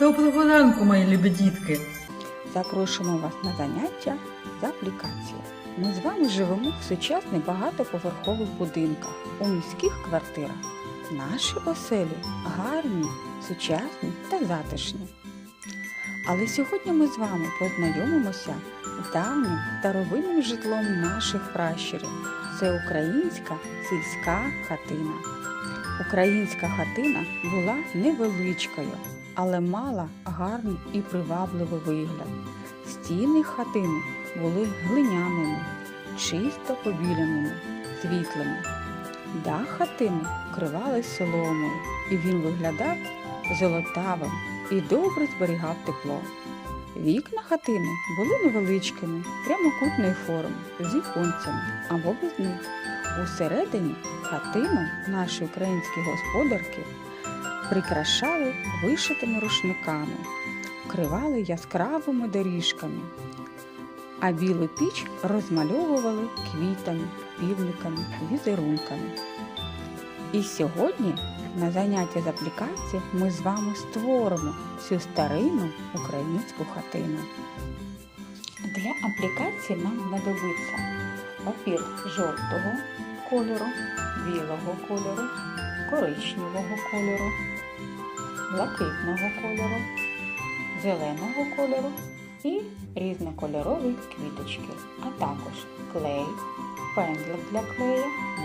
Доброго ранку, мої любі дітки. Запрошуємо вас на заняття з аплікації. Ми з вами живемо в сучасних багатоповерхових будинках у міських квартирах. Наші оселі гарні, сучасні та затишні. Але сьогодні ми з вами познайомимося з давнім старовинним житлом наших пращурів. Це українська сільська хатина. Українська хатина була невеличкою, але мала гарний і привабливий вигляд. Стіни хатини були глиняними, чисто побіленими, світлими. Дах хатини вкривали соломою, і він виглядав золотавим і добре зберігав тепло. Вікна хатини були невеличкими, прямокутної форми, з віконцями або без них. Усередині хатину наші українські господарки прикрашали вишитими рушниками, вкривали яскравими доріжками, а білу піч розмальовували квітами, півниками, візерунками. І сьогодні на занятті з аплікації ми з вами створимо цю старинну українську хатину. Для аплікації нам знадобиться папір жовтого кольору, білого кольору, коричневого кольору, блакитного кольору, зеленого кольору і різнокольорові квіточки, а також клей, пензлик для клею,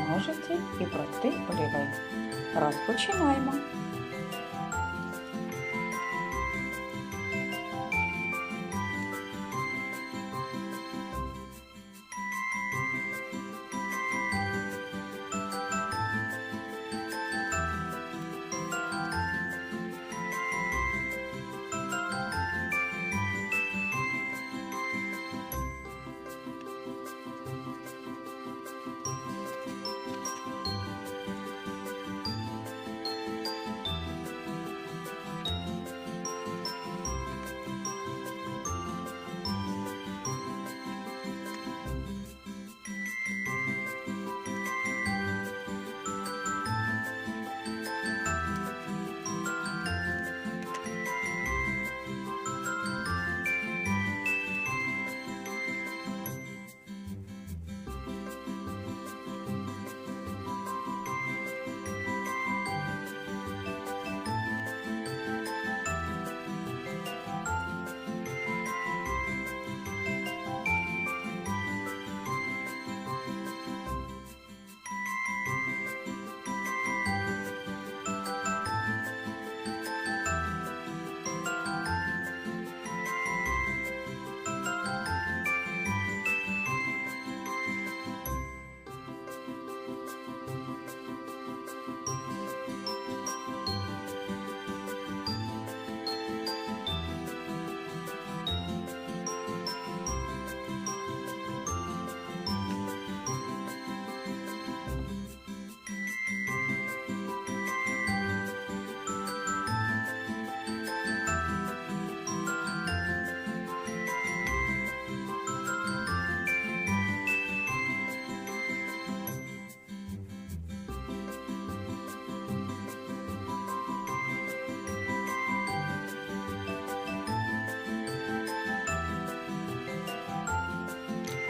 ножиці і простий олівець. Розпочинаємо.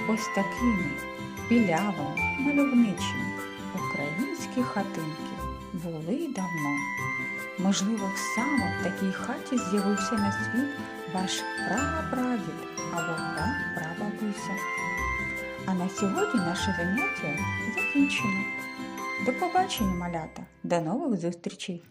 Ось такими білявими, мальовничими українські хатинки були давно. Можливо, саме в такій хаті з'явився на світ ваш прапрадід або прапрабабуся. А на сьогодні наше заняття закінчено. До побачення, малята! До нових зустрічей!